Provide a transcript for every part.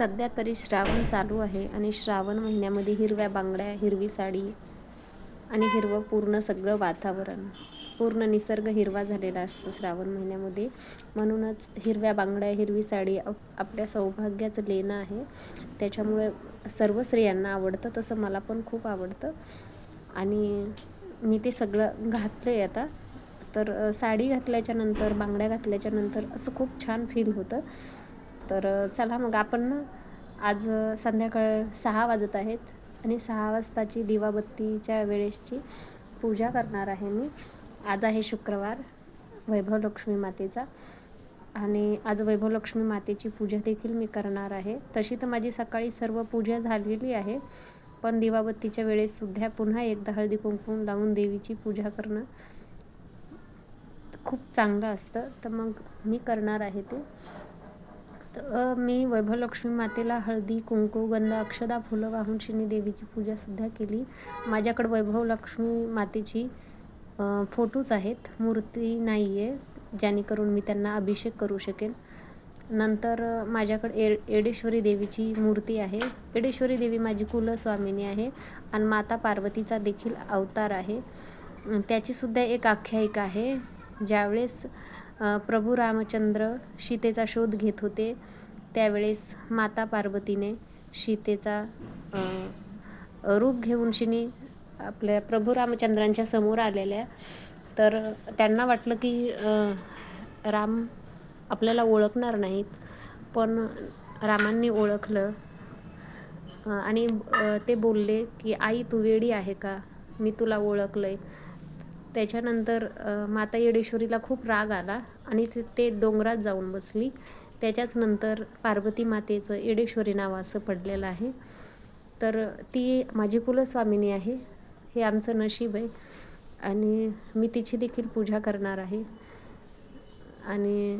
सध्या तरी श्रावण चालू आहे आणि श्रावण महिन्यामध्ये हिरव्या बांगड्या हिरवी साडी आणि हिरवं पूर्ण सगळं वातावरण. पूर्ण निसर्ग हिरवा झालेला असतो श्रावण महिन्यामध्ये. म्हणूनच हिरव्या बांगड्या हिरवी साडी आप आपल्या सौभाग्याचं लेणं आहे. त्याच्यामुळे सर्व स्त्रियांना आवडतं तसं मला पण खूप आवडतं. आणि मी ते सगळं घातलं आहे आता. तर साडी घातल्याच्यानंतर बांगड्या घातल्याच्यानंतर असं खूप छान फील होतं. तर चला मग आपण ना आज संध्याकाळ सहा वाजत आहेत आणि सहा वाजताची दिवाबत्तीच्या वेळेसची पूजा करणार आहे मी. आज आहे शुक्रवार वैभवलक्ष्मी मातेचा आणि आज वैभवलक्ष्मी मातेची पूजा देखील मी करणार आहे. तशी तर माझी सकाळी सर्व पूजा झालेली आहे पण दिवाबत्तीच्या वेळेस सुद्धा पुन्हा एकदा हळदी कुंकू लावून देवीची पूजा करणं खूप चांगलं असतं. तर मग मी करणार आहे ते. तर मी वैभवलक्ष्मी मातेला हळदी कुंकू गंध अक्षदा फुलं वाहून शिनी देवीची पूजासुद्धा केली. माझ्याकडं वैभवलक्ष्मी मातेची अ, फोटोच आहेत. मूर्ती नाही आहे जेणेकरून मी त्यांना अभिषेक करू शकेन. नंतर माझ्याकडे ए एडेश्वरी देवीची मूर्ती आहे. एडेश्वरी देवी माझी कुलस्वामिनी आहे आणि माता पार्वतीचा देखील अवतार आहे. त्याचीसुद्धा एक आख्यायिका आहे. ज्यावेळेस प्रभू रामचंद्र सीतेचा शोध घेत होते. त्यावेळेस माता पार्वतीने सीतेचा रूप घेऊन शिनी आपल्या प्रभू रामचंद्रांच्या समोर आलेल्या. तर त्यांना वाटलं की राम आपल्याला ओळखणार नाहीत पण रामांनी ओळखलं. आणि ते बोलले की आई तू वेडी आहे का? मी तुला ओळखलं आहे त्याच्यानंतर माता येडेश्वरीला खूप राग आला आणि ते ते डोंगरात जाऊन बसली. त्याच्याच नंतर पार्वती मातेचं येडेश्वरी नाव असं पडलेलं आहे. तर ती माझी कुलस्वामिनी आहे. हे आमचं नशीब आहे. आणि मी तिची देखील पूजा करणार आहे. आणि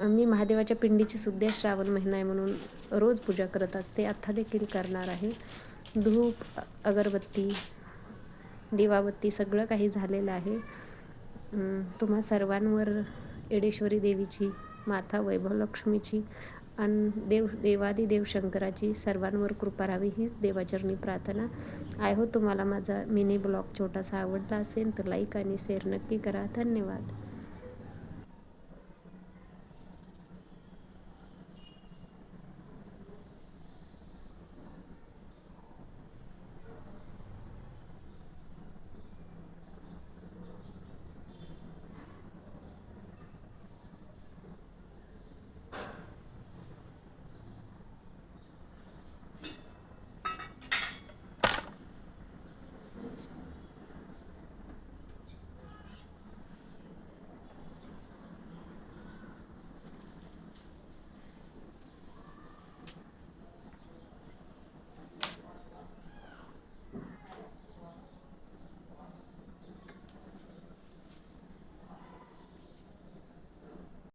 मी महादेवाच्या पिंडीची सुद्धा श्रावण महिना आहे म्हणून रोज पूजा करत असते. आत्ता देखील करणार आहे. धूप अगरबत्ती दिवाबत्ती सगळं काही झालेलं आहे. तुम्हा सर्वांवर येडेश्वरी देवीची माता वैभवलक्ष्मीची आणि देव देवादी देव शंकराची सर्वांवर कृपा राहावी हीच देवाचरणी प्रार्थना. आय हो तुम्हाला माझा मिनी ब्लॉग छोटासा आवडला असेल तर लाईक आणि शेअर नक्की करा. धन्यवाद.